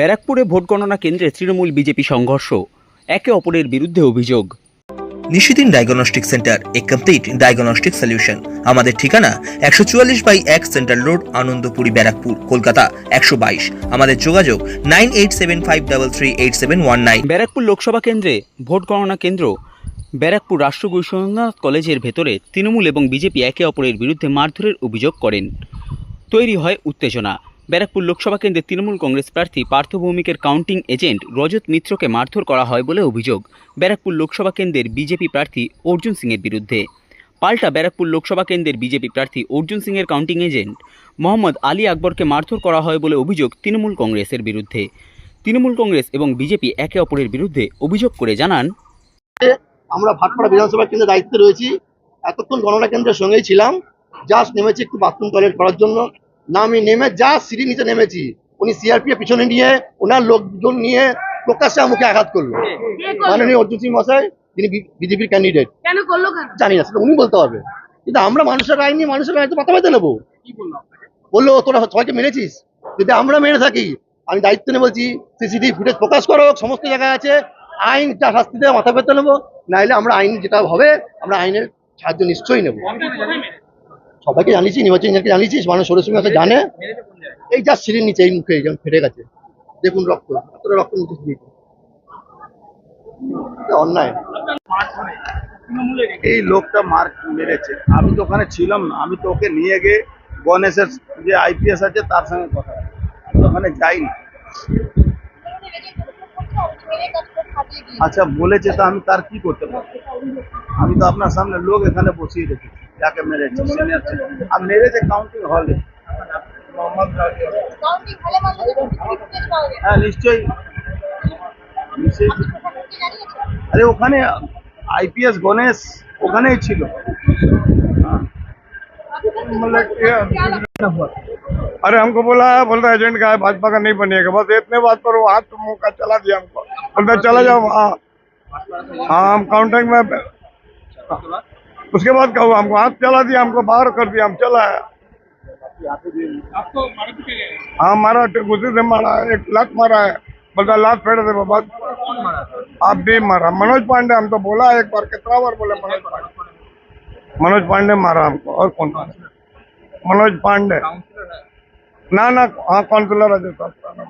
ব্যারাকপুরে ভোট গণনা কেন্দ্রে তৃণমূল বিজেপি সংঘর্ষ একে অপরের বিরুদ্ধে অভিযোগ। নিশিদিন ডায়াগনস্টিক সেন্টার এ কমপ্লিট ডায়াগনস্টিক সলিউশন। আমাদের ঠিকানা একশো চুয়াল্লিশ বাই এক সেন্ট্রাল রোড আনন্দপুরি ব্যারাকপুর কলকাতা একশো বাইশ। আমাদের যোগাযোগ nine eight seven five double three eight seven one nine. Barrackpore Lok Sabha কেন্দ্রে ভোট গণনা কেন্দ্র ব্যারাকপুর রাষ্ট্র গুরুসোমনাথ কলেজের ভেতরে তৃণমূল এবং বিজেপি একে অপরের বিরুদ্ধে মারধরের অভিযোগ করেন। তৈরি হয় উত্তেজনা। ব্যারাকপুর লোকসভা কেন্দ্রের তৃণমূল কংগ্রেস প্রার্থী পার্থ ভৌমিকের কাউন্টিং এজেন্ট রজত মিত্রকে মারধর করা হয় বলে অভিযোগ। ব্যারাকপুর লোকসভা কেন্দ্রের বিজেপি প্রার্থী অর্জুন সিংয়ের বিরুদ্ধে। পাল্টা ব্যারাকপুর লোকসভা কেন্দ্রের বিজেপি প্রার্থী অর্জুন সিংয়ের কাউন্টিং এজেন্ট মোহাম্মদ আলী আকবরকে মারধর করা হয় বলে অভিযোগ তৃণমূল কংগ্রেসের বিরুদ্ধে। তৃণমূল কংগ্রেস এবং বিজেপি একে অপরের বিরুদ্ধে অভিযোগ করে জানান, আমরা ভাটপাড়া বিধানসভা কেন্দ্রে দায়িত্বে রয়েছি। এতক্ষণ গণনা কেন্দ্রের সঙ্গেই ছিলাম। জাস্ট নেমেছি একটু বাথরুম টয়লেট করার জন্য। না আমি নেমে যা সিঁড়ি নিচে নেমেছি উনি সিআরপিএফ পিছনে নিয়ে ওনার লোকজন নিয়ে প্রকাশ্যে আমাকে আঘাত করল? মাননীয় অর্জুন সিং মশাই তিনি বিজেপির ক্যান্ডিডেট কেন করল জানি না সেটা উনি বলতে পারবে কিন্তু আমরা মানুষের রায় নিয়ে মানুষের রায় তো মাথা পেতে নেব। বলল তোরা সবাইকে মেরেছিস যদি আমরা মেরে থাকি আমি দায়িত্ব নিয়ে বলছি সিসিটিভি ফুটেজ প্রকাশ করো সমস্ত জায়গায় আছে আইন যা শাস্তি দেওয়া মাথা পেতে নেব। নাহলে আমরা আইন যেটা হবে আমরা আইনের সাহায্য নিশ্চয়ই নেব। সবাইকে জানিয়েছি নির্বাচন ইঞ্জিনিয়ারকে জানিয়েছি মানুষ সরস্বতী মাসে জানে। এই যা সিঁড়ির নিচে এই মুখে যেমন ফেটে গেছে। দেখুন রক্ত এতটা রক্ত নিচে দিয়েছে অন্যায়। এই লোকটা মার মেরেছে। আমি তো ওখানে ছিলাম না। আমি তো ওকে নিয়ে গিয়ে গণেশের যে আইপিএস আছে তার সঙ্গে কথা আমি তো ওখানে যাইনি। আচ্ছা বলেছে তো আমি তার কি করতে পারব? আমি তো আপনার সামনে লোক এখানে বসিয়ে রেখেছি যাকে মেরেছে সিনিয়র আর মেরেছে কাউন্টিং হলে হ্যাঁ নিশ্চয়ই নিশ্চয়ই আরে ওখানে আইপিএস গণেশ ওখানেই ছিল হ্যাঁ। अरे हमको बोला है बोलता एजेंट का है भाजपा का नहीं बनेगा बस इतने बात पर वो हाथ मुंह का चला दिया हमको बोलता चला जाओ हाँ हाँ हाँ, हम काउंटिंग में उसके बाद कहूँ, हमको हाथ चला दिया, हमको बाहर कर दिया, हम चला है। हाँ मारा गुस्से से मारा एक लात मारा है, बोलता, लात फेड़ थे बाबा। आप भी मारा। मनोज पांडे, हम तो बोला एक बार, कितना बार बोले मनोज पांडे? मनोज पांडे मारा हमको, और कौन मनोज पांडे। ना ना हाँ काउंसिलर अजय साहब